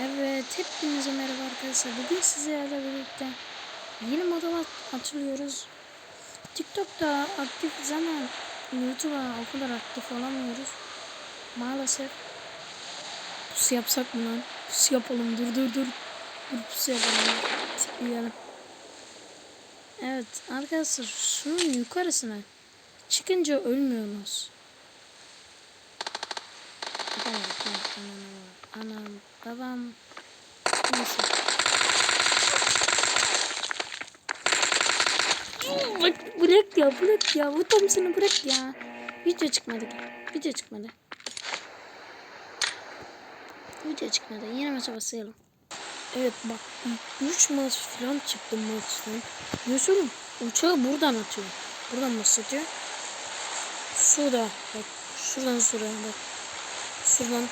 Evet, hepinize merhaba arkadaşlar. Bugün sizlerle birlikte yeni moda atılıyoruz. TikTok'ta aktifiz ama YouTube'a o kadar aktif olamıyoruz. Maalesef. Pusu yapsak mı lan? Pusu yapalım. Dur dur dur. Dur pusu yapalım. Tıklayalım. Evet arkadaşlar şunun yukarısına çıkınca ölmüyorsunuz. Anam, anam, anam, babam. Neyse. Bak bırak ya bırak ya. Bu Thompson'ı bırak ya. Video çıkmadı. Video çıkmadı. Video çıkmadı. Yine maça basayalım. Evet bak 3 maç falan çıktı maçtan. Diyorsun uçağı buradan atıyor. Buradan basıyor. Şurada bak şuradan şuraya bak. Şuradan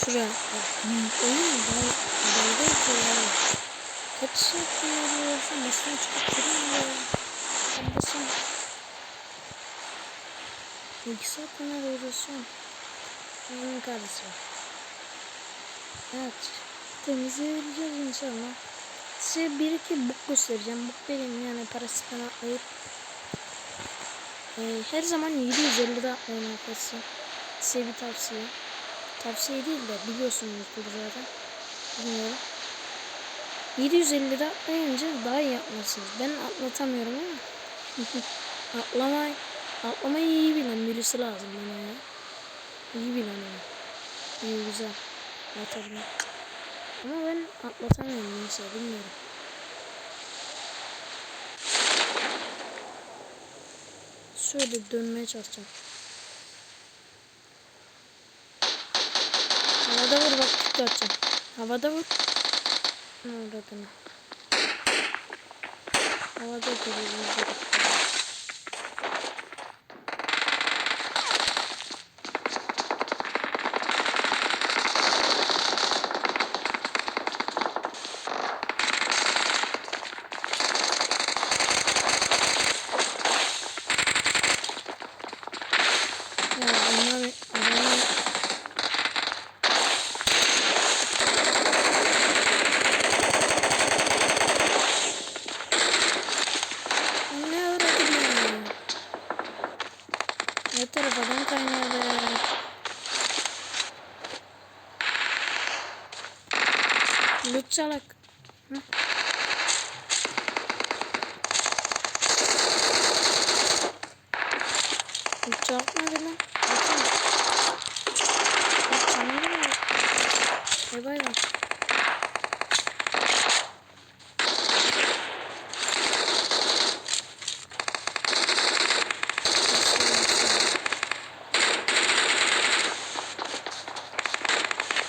şuraya. Oyun daha dalga geçiyor ya. Kaç saat kullanıyorsun? Baştan çıkıp duruyor ya. Sen basın. İki saat ne uğraşıyorsun? Bunun karısı. Evet. Temizleyebileceğiz inşallah. Size bir iki book göstereceğim. Book benim yani parasından atlayıp ee, her zaman 750'de atlayın arkadaşlar. Size bir tavsiye. Tavsiye değil de biliyorsunuzdur zaten. Bilmiyorum. 750'de atlayınca daha iyi yapmalısınız. Ben atlatamıyorum ama atlamayı, atlamayı iyi bilen birisi lazım bana ya. İyi bilen ama. İyi güzel. Atabilirim. Ama ben atlatamıyorum neyse bilmiyorum. Şöyle dönmeye çalışacağım. Havada vur bak tutacağım. Havada vur. Ha, orada Havada duruyor. Kaynağı be. Loot çalak. Hı? Loot çalak lan? Mı? Bay bay.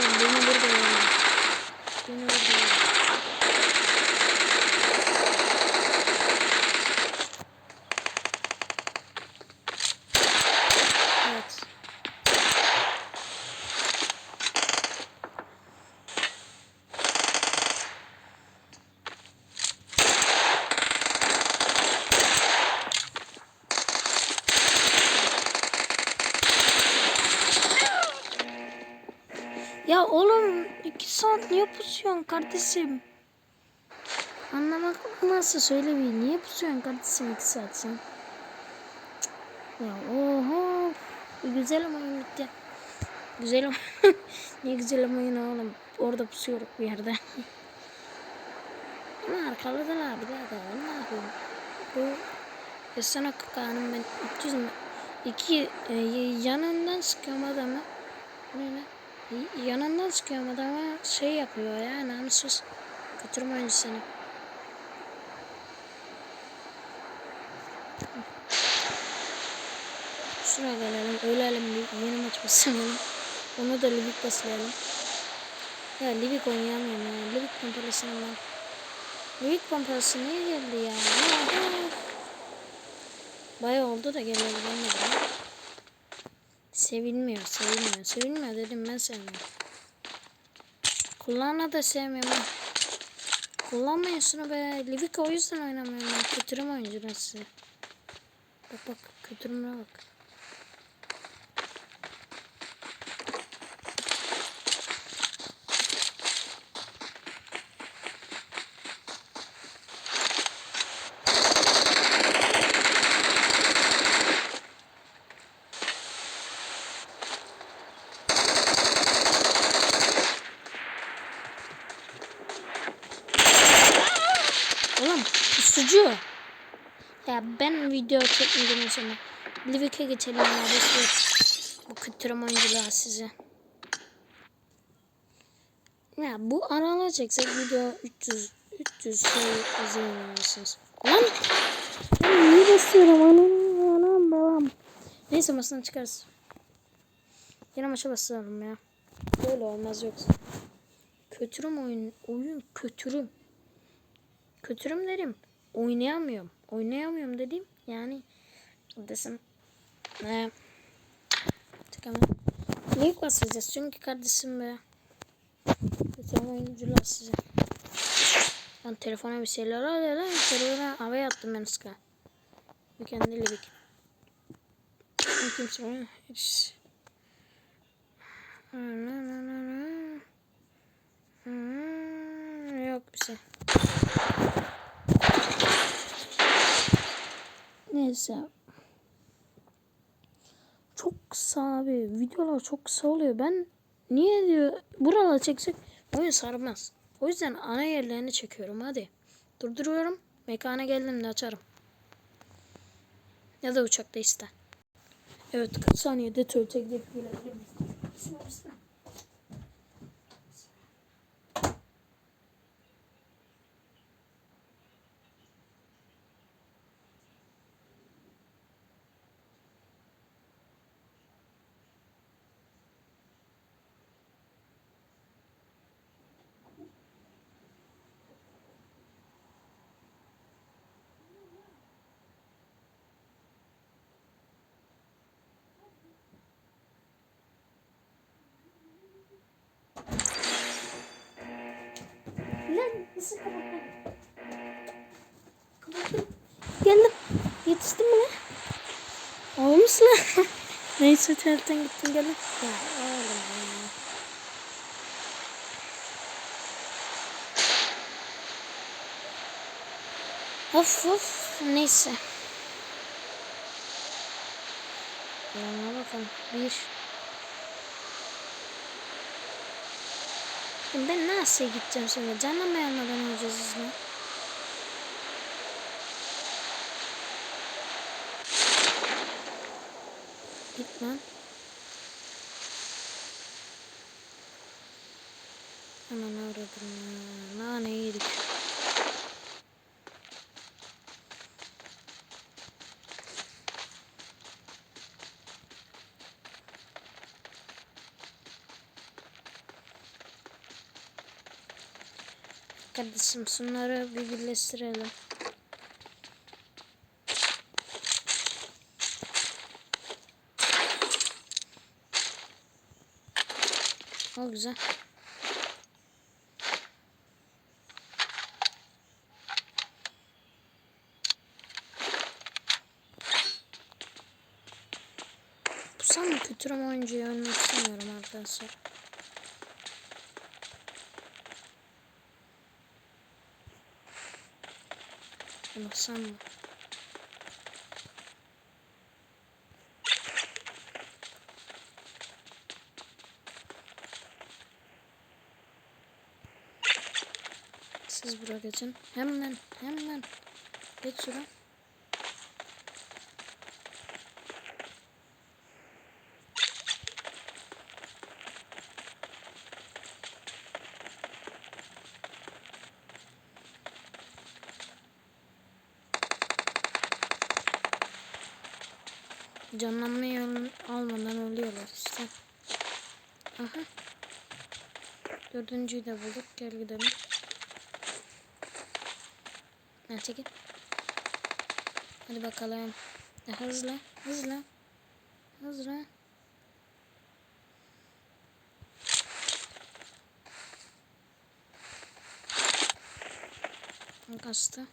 Oğlum beni burada yani. Beni burada yani. Evet. Oğlum iki saat niye pusuyorsun kardeşim? Anlamak nasıl söyle bir niye pusuyorsun kardeşim iki saat sen? Ya oho güzel oyun bitti. Güzel ama niye güzel oyun oğlum orada pusuyoruz bir yerde. ama arkaladılar bir daha da ne yapayım? Bu Esena Kakan'ın ben 300 mü? İki e, yanından. Bu Ne ne? Yanından sıkıyorum adama şey yapıyor ya namussuz. Önce seni. Şuraya gelelim, ölelim, yeni maç basalım. Onu da Livik baslayalım. Ya Livik oynayamıyorum ya. Livik pompalasını ben. Livik pompalası niye geldi ya? Ya, Bayağı oldu da geleli gelmedi. ya. Sevilmiyor, sevilmiyor. Sevilmiyor dedim ben sevmiyorum. Kullanma da sevmiyorum. şunu be. Livik o yüzden oynamıyorum. Kötürüm oyuncular size. Bak bak kötürümüne bak. Video çekmeden sonra. Livik'e geçelim ya. Bu kıttırım oyuncular size. Ya bu çeksek video 300 300 şey izleyemiyorsunuz. Lan! Ben niye basıyorum? Anam, anam babam. Neyse masadan çıkarız. Yine maça basalım ya. Böyle olmaz yoksa. Kötürüm oyun. Oyun kötürüm. Kötürüm derim. Oynayamıyorum. Oynayamıyorum dediğim yani desem ne çıkamam. Niye basacağız? Çünkü kardeşim be. Kötürüm oyuncular size. Ben telefona bir şeyler alıyor lan. Telefona havaya attım ben ıska. Mükemmel bir. Kimse bana hiç Yok bir şey. Neyse. Çok kısa abi. Videolar çok kısa oluyor. Ben niye diyor buraları çeksek oyun sarmaz. O yüzden ana yerlerini çekiyorum hadi. Durduruyorum. Mekana geldiğimde açarım. Ya da uçakta ister. Evet 40 saniyede tuvalete gidip nasıl kapattın? Kapattım. Geldim. Yetiştin mi lan? Olmuş lan. Neyse tuvaletten gittim geldim. Ya oğlum. Of of neyse. Yana bakalım. Bir. Ben nasıl gideceğim şimdi? Canım beğenmeden olacağız izle. Git lan. Aman avradım ya. Nane yedik. Kardeşim şunları bir birleştirelim. O güzel. Bu sanma kötürüm oyuncuyu ölmek istemiyorum arkadaşlar. Baksam mı? Siz buraya geçin. Hemen hemen. Geç şuradan. Canlanmayı al- almadan ölüyorlar işte. Aha. Dördüncüyü de bulduk. Gel gidelim. Ha çekil. Hadi bakalım. Ya, hızlı. Hızlı. Hızlı. Kastı.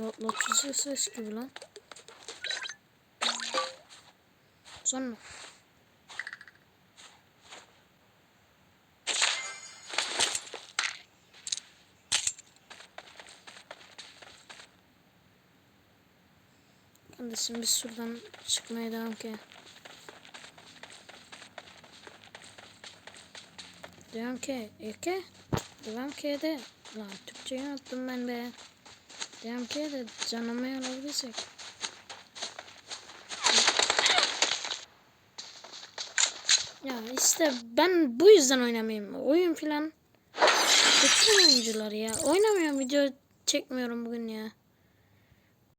Lotus ses gibi lan. Sonra. Kardeşim biz şuradan çıkmaya devam ki. Devam ki. İlke. Devam ki de. Lan Türkçeyi unuttum ben be. Ki de canımı alabilsek. Ya işte ben bu yüzden oynamayayım. Oyun filan. Bütün oyuncuları ya. Oynamıyorum video çekmiyorum bugün ya.